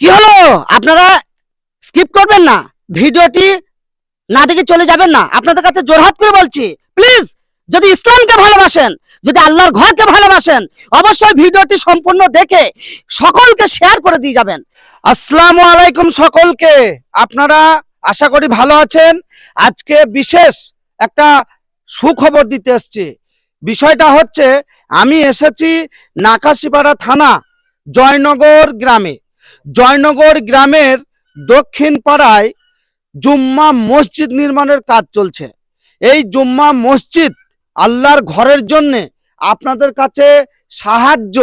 কি হলো? আপনারা স্কিপ করবেন না। ভিডিওটি না দেখে চলে যাবেন না। আপনাদের কাছে জোরহাত করে বলছি। প্লিজ যদি ইসলামকে ভালোবাসেন, যদি আল্লাহর ঘরকে ভালোবাসেন, অবশ্যই ভিডিওটি সম্পূর্ণ দেখে সকলকে শেয়ার করে দিয়ে যাবেন। আসসালামু আলাইকুম সকলকে। আপনারা আশা করি ভালো আছেন। আজকে বিশেষ একটা সুখবর দিতে এসছি। বিষয়টা হচ্ছে, আমি এসেছি নাকাশিপাড়া থানা, জয়নগর গ্রামে। জয়নগর গ্রামের দক্ষিণ পাড়ায় জুম্মা মসজিদ নির্মাণের কাজ চলছে। এই জুম্মা মসজিদ আল্লাহর ঘরের জন্য, আপনাদের কাছে সাহায্য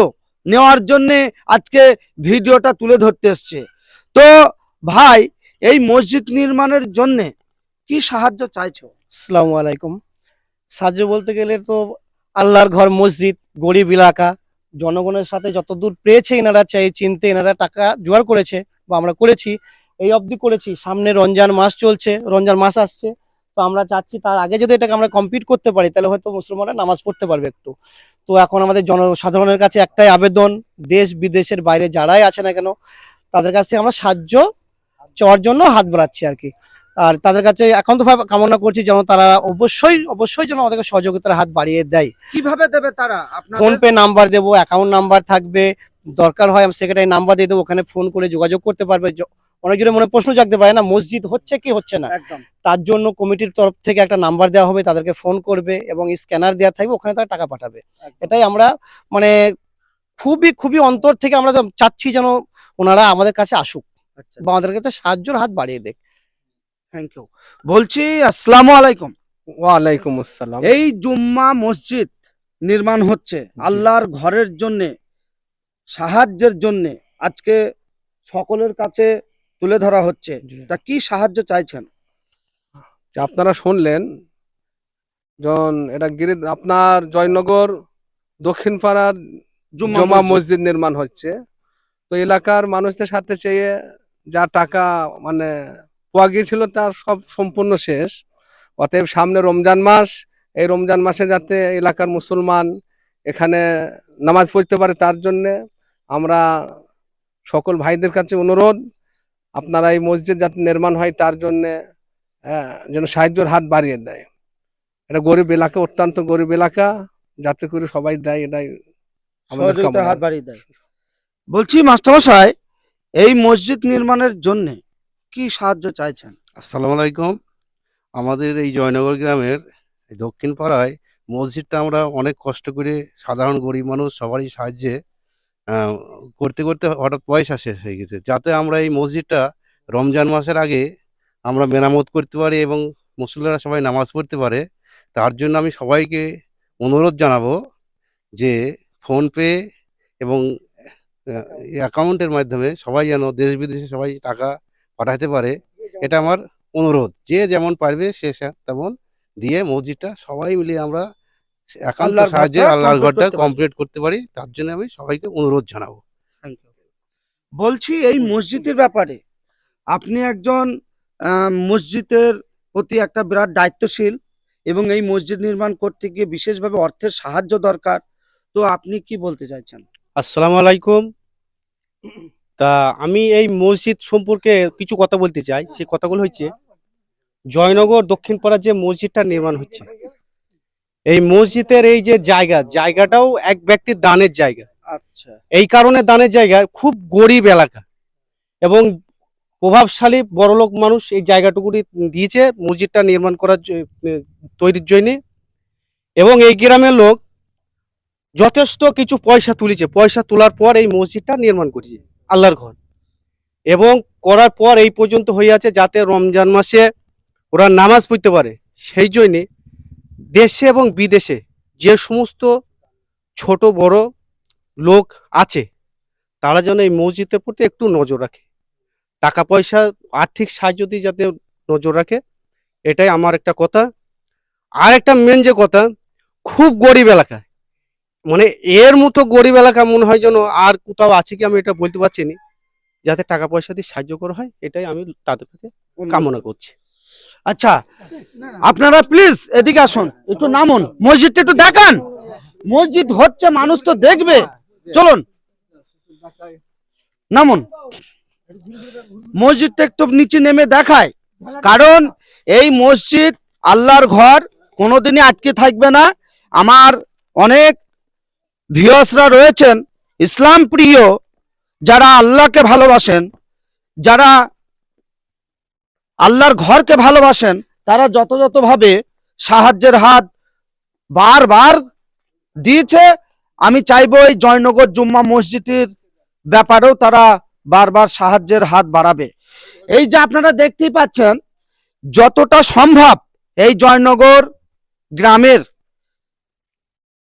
নেওয়ার জন্য আজকে ভিডিওটা তুলে ধরতে এসছে। তো ভাই, এই মসজিদ নির্মাণের জন্য কি সাহায্য চাইছো? আসসালামু আলাইকুম। সাহায্য বলতে গেলে তো আল্লাহর ঘর মসজিদ, গরিব এলাকা জনগণের সাথে যতদূর পেয়েছে এনারা চাই, চিনতে এনারা টাকা জোগাড় করেছে বা আমরা করেছি। এই অবধি করেছি। সামনে রমজান মাস চলছে, রমজান মাস আসছে। তো আমরা চাচ্ছি তার আগে যদি এটাকে আমরা কমপ্লিট করতে পারি, তাহলে হয়তো মুসলমানরা নামাজ পড়তে পারবে একটু। তো এখন আমাদের জনসাধারণের কাছে একটাই আবেদন, দেশ বিদেশের বাইরে যারাই আছে না কেন, তাদের কাছ আমরা সাহায্য চাওয়ার জন্য হাত বাড়াচ্ছি আর কি। আর তাদের কাছে একান্তভাবে কামনা করছি যেন তারা অবশ্যই অবশ্যই যেন আমাদেরকে সহযোগিতার হাত বাড়িয়ে দেয়। কীভাবে দেবে তারা? ফোন পে নাম্বার দেবো অ্যাকাউন্ট নাম্বার থাকবে দরকার হয় আমি সেক্রেটারি নাম্বার দিয়ে দেবো ওখানে ফোন করে যোগাযোগ করতে পারবে। অনেকজনের মনে প্রশ্ন জাগতে পারে না মসজিদ হচ্ছে কি হচ্ছে না? তার জন্য কমিটির তরফ থেকে একটা নাম্বার দেওয়া হবে তাদেরকে ফোন করবে এবং স্ক্যানার দেওয়া থাকবে ওখানে তারা টাকা পাঠাবে। এটাই আমরা মানে খুবই খুবই অন্তর থেকে আমরা চাচ্ছি যেন ওনারা আমাদের কাছে আসুক আচ্ছা। বা আমাদের কাছে সাহায্যের হাত বাড়িয়ে দেয় থ্যাংক ইউ বলছি আসসালামু আলাইকুম। ওয়ালাইকুম আসসালাম। এই জুম্মা মসজিদ নির্মাণ হচ্ছে আল্লাহর ঘরের জন্য সাহায্যের জন্য আজকে সকলের কাছে তুলে ধরা হচ্ছে। তা কি সাহায্য চাইছেন? যে আপনারা শুনলেন যখন এটা গিরি আপনার জয়নগর দক্ষিণ পাড়ার জমা মসজিদ নির্মাণ হচ্ছে। তো এলাকার মানুষদের সাথে চেয়ে যা টাকা মানে পাওয়া গিয়েছিল তার সব সম্পূর্ণ শেষ। অতএব সামনে রমজান মাস এই রমজান মাসে যাতে এলাকার মুসলমান এখানে নামাজ পড়তে পারে তার জন্যে আমরা সকল ভাইদের কাছে অনুরোধ আপনারা এই মসজিদ যাতে নির্মাণ হয় তার জন্যে আহ, যেন সাহায্যের হাত বাড়িয়ে দেয়। এটা গরিব এলাকা অত্যন্ত গরিব এলাকা যাতে করে সবাই দেয় এটাই আমাদের হাত বাড়িয়ে দেয়। বলছি মাস্টারমশাই এই মসজিদ নির্মাণের জন্য কি সাহায্য চাইছেন? আসসালামু আলাইকুম। আমাদের এই জয়নগর গ্রামের দক্ষিণ পাড়ায় মসজিদটা আমরা অনেক কষ্ট করে সাধারণ গরিব মানুষ সবারই সাহায্যে করতে করতে হঠাৎ পয়সা শেষ হয়ে গেছে। যাতে আমরা এই মসজিদটা রমজান মাসের আগে আমরা মেরামত করতে পারি এবং মুসল্লিরা সবাই নামাজ পড়তে পারে, তার জন্য আমি সবাইকে অনুরোধ জানাব যে ফোনপে এবং অ্যাকাউন্টের মাধ্যমে সবাই যেন দেশ বিদেশে সবাই টাকা পাঠাতে পারে এটা আমার অনুরোধ। যে যেমন পারবে সে তেমন দিয়ে মসজিদটা সবাই মিলে আমরা একান্ত সাহায্যে আল্লাহর ঘরটা কমপ্লিট করতে পারি। তার জন্য আমি সবাইকে অনুরোধ জানাব। বলছি এই মসজিদের ব্যাপারে আপনি একজন মসজিদের প্রতি একটা বিরাট দায়িত্বশীল এবং এই মসজিদ নির্মাণ করতে গিয়ে বিশেষভাবে অর্থের সাহায্য দরকার তো আপনি কি বলতে চাইছেন? আসসালামু আলাইকুম। তা আমি এই মসজিদ সম্পর্কে কিছু কথা বলতে চাই। সেই কথাগুলো হচ্ছে জয়নগর দক্ষিণ পাড়ার যে মসজিদটা নির্মাণ হচ্ছে এই মসজিদের এই যে জায়গা জায়গাটাও এক ব্যক্তির দানের জায়গা। আচ্ছা। এই কারণে দানের জায়গা খুব গরিব এলাকা এবং প্রভাবশালী বড়লোক মানুষ এই জায়গাটুকুনি দিয়েছে মসজিদটা নির্মাণ করার তৈরির জন্য। এবং এই গ্রামের লোক যথেষ্ট কিছু পয়সা তুলেছে। পয়সা তোলার পর এই মসজিদটা নির্মাণ করেছে। আল্লাহর ঘর। এবং করার পর এই পর্যন্ত আছে যাতে রমজান মাসে ওরা নামাজ পড়তে পারে। সেই জন্যে দেশে এবং বিদেশে যে সমস্ত ছোট বড় লোক আছে, তারা যেন এই মসজিদের প্রতি একটু নজর রাখে। টাকা পয়সা, আর্থিক সাহায্য দিয়ে যাতে নজর রাখে, এটাই আমার একটা কথা। আর একটা মেন যে কথা, খুব গরিব এলাকা। মানে এর মতো গরিব এলাকা মনে হয় যেন আর কোথাও আছে কি আমি এটা বলতে পারছি না। যাতে টাকা পয়সা দিয়ে সাহায্য করা হয় এটাই আমি তাদের কাছে কামনা করছি। আচ্ছা আপনারা প্লিজ এদিকে আসুন একটু নামুন। মসজিদটা একটু দেখান। মসজিদ হচ্ছে মানুষ তো দেখবে। চলুন। নামুন। মসজিদটা একটু নিচে নেমে দেখায়। কারণ এই মসজিদ আল্লাহর ঘর কোনোদিনই আটকে থাকবে না। আমার অনেক ভিউয়ার্সরা রয়েছেন ইসলাম প্রিয়, যারা আল্লাহকে ভালোবাসেন, যারা আল্লাহর ঘরকে ভালোবাসেন, তারা যথাযথভাবে সাহায্যের হাত বারবার দিয়েছে। আমি চাইব এই জয়নগর জুম্মা মসজিদের ব্যাপারেও তারা বারবার সাহায্যের হাত বাড়াবে। এই যে আপনারা দেখতেই পাচ্ছেন, যতটা সম্ভব এই জয়নগর গ্রামের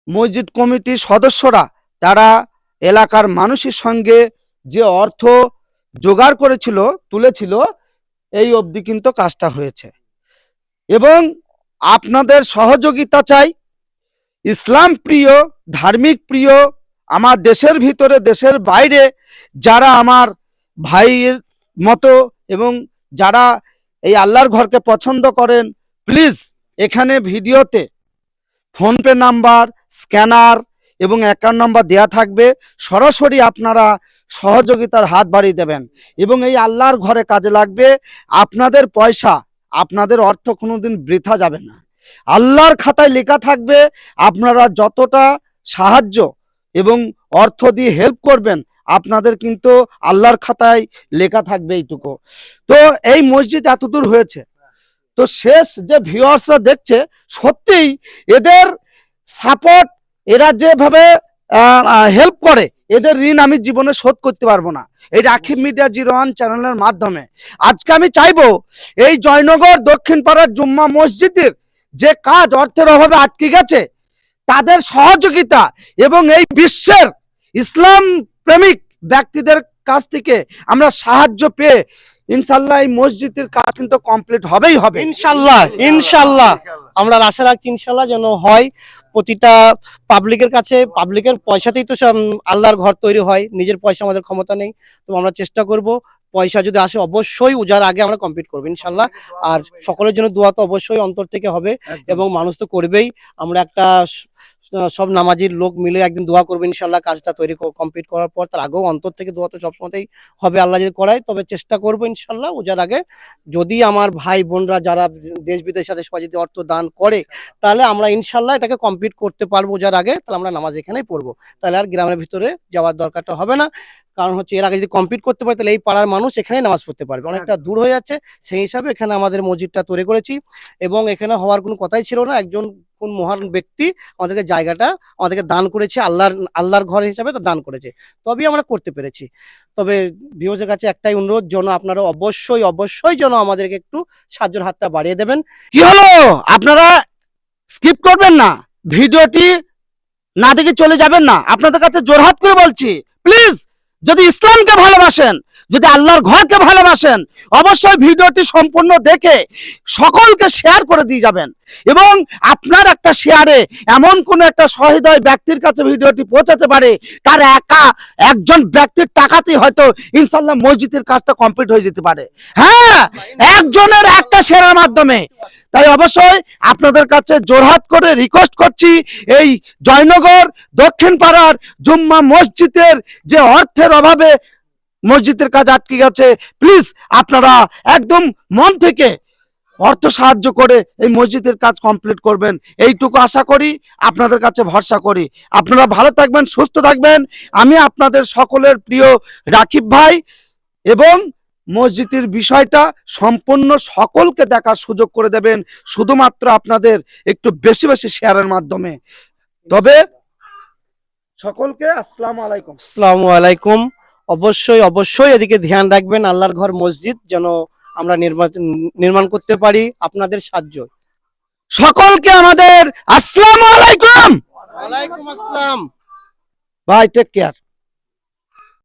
মসজিদ কমিটির সদস্যরা, তারা এলাকার মানুষের সঙ্গে যে অর্থ জোগাড় করেছিল, তুলেছিল, এই অবধি কিন্তু কাজটা হয়েছে। এবং আপনাদের সহযোগিতা চাই। ইসলাম প্রিয়, ধার্মিক প্রিয়, আমার দেশের ভিতরে, দেশের বাইরে, যারা আমার ভাইয়ের মতো এবং যারা এই আল্লাহর ঘরকে পছন্দ করেন, প্লিজ এখানে ভিডিওতে ফোনপে নাম্বার, স্ক্যানার এবং অ্যাকাউন্ট নাম্বার দেয়া থাকবে। সরাসরি আপনারা সহযোগিতার হাত বাড়িয়ে দেবেন এবং এই আল্লাহর ঘরে কাজে লাগবে। আপনাদের পয়সা, আপনাদের অর্থ কোনোদিন বৃথা যাবে না। আল্লাহর খাতায় লেখা থাকবে, আপনারা যতটা সাহায্য এবং অর্থ দিয়ে হেল্প করবেন, আপনাদের কিন্তু আল্লাহর খাতায় লেখা থাকবে এইটুকু। তো এই মসজিদ এতদূর হয়েছে। তো শেষ যে ভিউয়ার্সরা দেখছে, সত্যিই এদের সাপোর্ট এরা যেভাবে হেল্প করে, এদের ঋণ আমি জীবনে শোধ করতে পারব না। এই রাখিব মিডিয়া জিরো ওয়ান চ্যানেলের মাধ্যমে। আজকে আমি চাইব, এই জয়নগর দক্ষিণ পাড়ার জুম্মা মসজিদের যে কাজ অর্থের অভাবে আটকে গেছে, তাদের সহযোগিতা এবং এই বিশ্বের ইসলাম প্রেমিক ব্যক্তিদের কাছ থেকে আমরা সাহায্য পেয়ে ইনশাল্লাহ এই মসজিদের কাজ কিন্তু কমপ্লিট হবেই হবে। ইনশাল্লাহ ইনশাল্লাহ। আমরা আশা রাখছি ইনশাল্লাহ যেন হয়। প্রতিটা পাবলিকের কাছে পাবলিকের পয়সাতেই তো সব আল্লাহর ঘর তৈরি হয়। নিজের পয়সা আমাদের ক্ষমতা নেই। তো আমরা চেষ্টা করব পয়সা যদি আসে অবশ্যই উজার আগে আমরা কমপ্লিট করব ইনশাল্লাহ। আর সকলের জন্য দোয়া তো অবশ্যই অন্তর থেকে হবে এবং মানুষ তো করবেই। আমরা একটা সব নামাজির লোক মিলে একদিন দোয়া করবে ইনশাল্লাহ কাজটা তৈরি কমপ্লিট করার পর তার আগেও অন্তর থেকে দোয়া তো সবসময়তেই হবে আল্লাহ যদি করাই তবে চেষ্টা করব ইনশাল্লাহ উজার আগে যদি আমার ভাই বোনরা যারা দেশ বিদেশের সাথে সবাই যদি অর্থ দান করে, তাহলে আমরা ইনশাল্লাহ এটাকে কমপ্লিট করতে পারব যার আগে, তাহলে আমরা নামাজ এখানেই পড়ব। তাহলে আর গ্রামের ভিতরে যাওয়ার দরকারটা হবে না। কারণ হচ্ছে এর আগে যদি কমপ্লিট করতে পারে তাহলে এই পাড়ার মানুষ এখানেই নামাজ পড়তে পারবে। অনেকটা দূর হয়ে যাচ্ছে সেই হিসাবে এখানে আমাদের মসজিদটা তৈরি করেছি এবং এখানে হওয়ার কোনো কথাই ছিল না। একজন কোন মহান ব্যক্তি আমাদেরকে জায়গাটা আমাদেরকে দান করেছে আল্লাহর আল্লাহর ঘর হিসাবে তো দান করেছে। তবেই আমরা করতে পেরেছি। তবে ভিউজের কাছে একটাই অনুরোধ যেন আপনারা অবশ্যই অবশ্যই যেন আমাদেরকে একটু সাহায্যের হাতটা বাড়িয়ে দেবেন। কি হলো? আপনারা স্কিপ করবেন না? ভিডিওটি না দেখে চলে যাবেন না? আপনাদের কাছে জোরহাত করে বলছি। প্লিজ যদি ইসলামকে ভালোবাসেন, যদি আল্লাহর ঘরকে ভালোবাসেন, অবশ্যই ভিডিওটি সম্পূর্ণ দেখে সকলকে শেয়ার করে দিয়ে যাবেন। এবং আপনার একটা শেয়ারে এমন কোন একটা সহৃদয় ব্যক্তির কাছে ভিডিওটি পৌঁছাতে পারে, তার একা একজন ব্যক্তির টাকাতেই হয়তো ইনশাল্লাহ মসজিদের কাজটা কমপ্লিট হয়ে যেতে পারে। হ্যাঁ একজনের একটা শেয়ারের মাধ্যমে তাই অবশ্যই আপনাদের কাছে জোরহাত করে রিকোয়েস্ট করছি এই জয়নগর দক্ষিণ পাড়ার জুম্মা মসজিদের যে অর্থের অভাবে মসজিদের কাজ আটকে গেছে প্লিজ আপনারা একদম মন থেকে অর্থ সাহায্য করে এই মসজিদের কাজ কমপ্লিট করবেন। এইটুকু আশা করি, আপনাদের কাছে ভরসা করি। আপনারা ভালো থাকবেন, সুস্থ থাকবেন। আমি আপনাদের সকলের প্রিয় রাকিব ভাই এবং মসজিদের বিষয়টা সম্পূর্ণ সকলকে দেখার সুযোগ করে দেবেন শুধুমাত্র আপনাদের একটু বেশি বেশি শেয়ারের মাধ্যমে। তবে সকলকে আসসালামু আলাইকুম। আসসালামু আলাইকুম। অবশ্যই অবশ্যই এদিকে ধ্যান রাখবেন আল্লাহর ঘর মসজিদ যেন আমরা নির্মাণ নির্মাণ করতে পারি আপনাদের সাহায্য। সকলকে আমাদের আসসালামু আলাইকুম! ওয়ালাইকুম আসসালাম। Bye take care